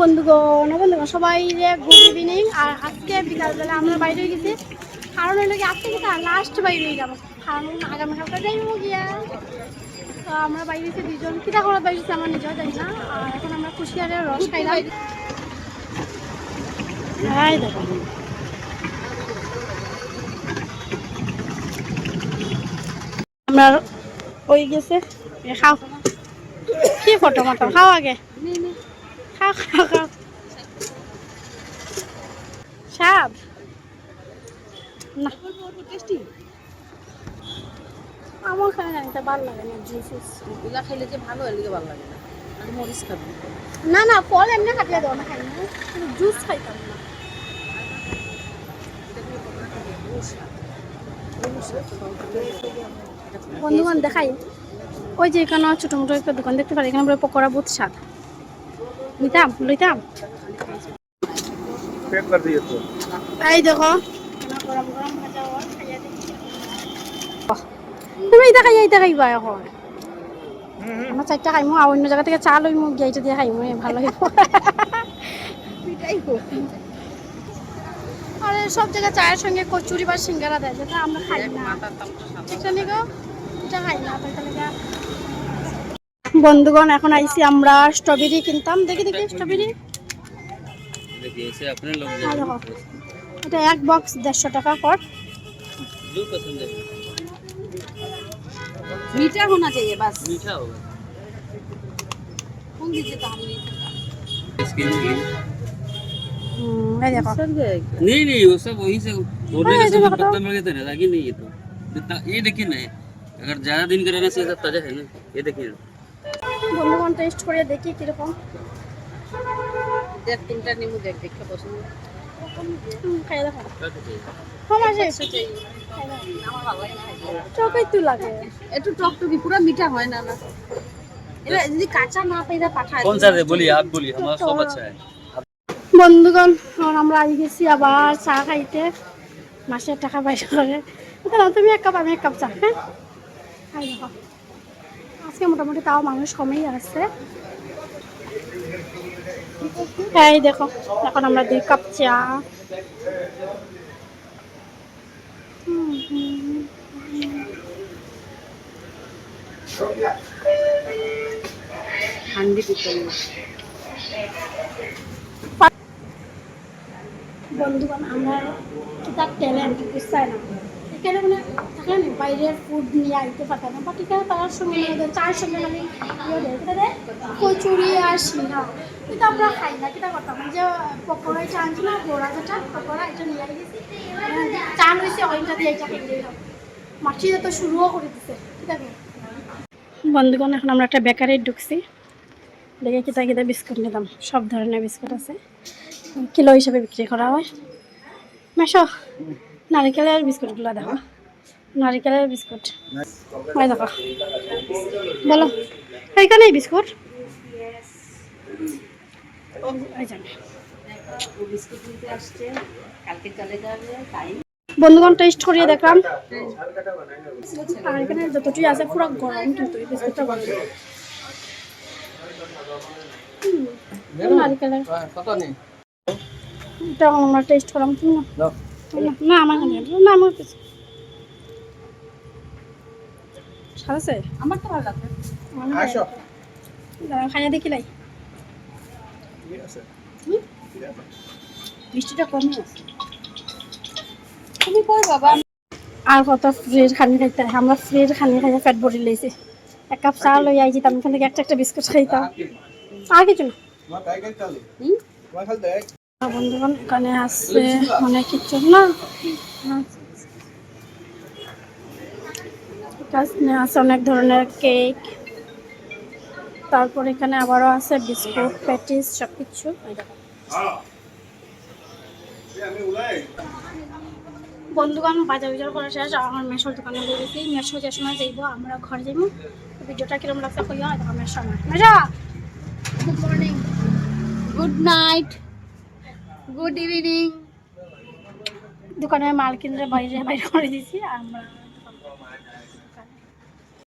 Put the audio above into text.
বন্ধুগণ বন্ধুগণ সবাই যে গুড ইভিনিং। আর আজকে বিকালবেলা আমরা বাইরে হয়ে গেছি। কারণ হইল কি আজকে কিন্তু লাস্ট বাইরে হয়ে যাব। কারণ আগামীকালটা যাইবো গিয়া। তো আমরা বাইরে গেছি দুজন। কিতা করে বাইরে গেছি আমার নিজেও জানি না। আর এখন আমরা কুশিয়ারের রস খাইলাম। এই দেখো। আমরা ওই গেছে। খাও। কি ফটো মতো খাও আগে। খাও খাও খাও সাপ না আমার খাই জানিতে ভালো লাগে না জুস এগুলা খাইলে যে ভালো লিগে ভালো লাগে না। মরিচ খাবি। না না ফল এমনি কাটিয়ে দেওয়া না খাই না। জুস খাইতাম না। বন্ধুগণ দেখাই। ওই যে এখানে ছোটো মোটো একটা দোকান দেখতে পারি এখানে পকোড়া বহুত স্বাদ নিতাম লইতাম। এই দেখো। তুমি এটা খাই এটা খাইবা এখন? আমার চারটা খাইমো আর অন্য জায়গা থেকে চা লইমো গিয়ে দিয়ে খাইমো ভালো হইব। আর সব জায়গায় চায়ের সঙ্গে কচুরি বা সিঙ্গারা দেয় যেটা আমরা খাই না। ঠিক আছে গো এটা খাই না তাহলে বন্ধুগণ এখন আইছি আমরা স্ট্রবেরি কিনতাম দেখি দেখি স্ট্রবেরি देखिए ऐसे अपने लोग আর দেখো এটা এক বক্স দেড়শো টাকা কর जो पसंद है मीठा होना चाहिए बस मीठा होगा कौन दीजिए तो हम नहीं इसके लिए হুম, এই দেখো नहीं नहीं वो सब वहीं से बोलने हाँ, का ऐसे समय बताओ। पत्ता मिल गया था ना ताकि नहीं ये तो जितना- ये देखिए ना अगर ज्यादा दिन का रहने से ये सब ताजा है ना ये देखिए বন্ধুবান টেস্ট করে দেখি কীরকম। দেখ তিনটা নিমু দেখ দেখে। পছন্দ মিঠা হয় না না। কাঁচা বন্ধুগণ আমরা আজ গেছি আবার চা খাইতে। মাসে টাকা পয়সা করে তুমি এক কাপ আমি এক কাপ চা হ্যাঁ? আজকে মোটামুটি তাও মানুষ কমেই আসছে। এই দেখো এখন আমরা দুই কাপ চা। বন্ধুগণ আমরা কিতাব ট্যালেন্ট বুঝতে না এখানে মানে থাকে না বাইরের ফুড নিয়ে আইতে পারতাম না। বাট এখানে তার সঙ্গে চায়ের সঙ্গে মানে ইয়ে কচুরি আর সিঙ্গা কিন্তু আমরা খাই না, কিতা করতাম? যে পকোড়া চা আনছি না বড়া যেটা, পকোড়া, এটা নিয়ে গেছি। চা লইছে ওইটা দিয়ে এটা খেয়ে দিলাম তো শুরুও করে দিছে ঠিক আছে বন্ধুগণ, এখন আমরা একটা বেকারি ঢুকছি। দেখে কিতা কিতা বিস্কুট নিলাম, সব ধরনের বিস্কুট আছে। কিলো হিসাবে বিক্রি করা হয়। মেশো নারিকেলের বিস্কুটগুলো দেখো। নারিকেলের বিস্কুট। ওই দেখো। বলো এইখানেই বিস্কুট? বন্ধুগণ টেস্ট করিয়ে দেখলাম। আর এখানে যতটুকু আছে পুরো গরম কিন্তু এই বিস্কুটটা গরম। নারিকেলের। এটা আমরা টেস্ট করলাম তুমি না? না, আমার না আমার কাছে। স্বাদ আমার তো ভালো লাগে আসো দাঁড়া, খাইয়া দেখি লাই। মিষ্টিটা কম তুমি কই বাবা? আর কত ফ্রির খানি খাইতে। আমরা ফ্রির খানি খাইয়া পেট ভরি লইছি। এক কাপ চা লই আইছি আমি এখান থেকে একটা একটা বিস্কুট খাইতাম। আর কিছু না। বন্ধুগণ এখানে আছে অনেক কিছু না? এখানে আছে অনেক ধরনের কেক। তারপর এখানে আবারও আছে বিস্কুট প্যাটিস সব কিছু বন্ধুগণ বাজার বাজার করা শেষ। আমার মেশোর দোকানে গেছি মেশো যে সময় যাইব আমরা ঘরে যাইব। ভিডিওটা কিরম লাগছে কইয়া দেখো মেশো আমার মেশা! Good morning good night good evening দোকানের মাল কিনলে বাইরে বাইরে করে দিছি আমরা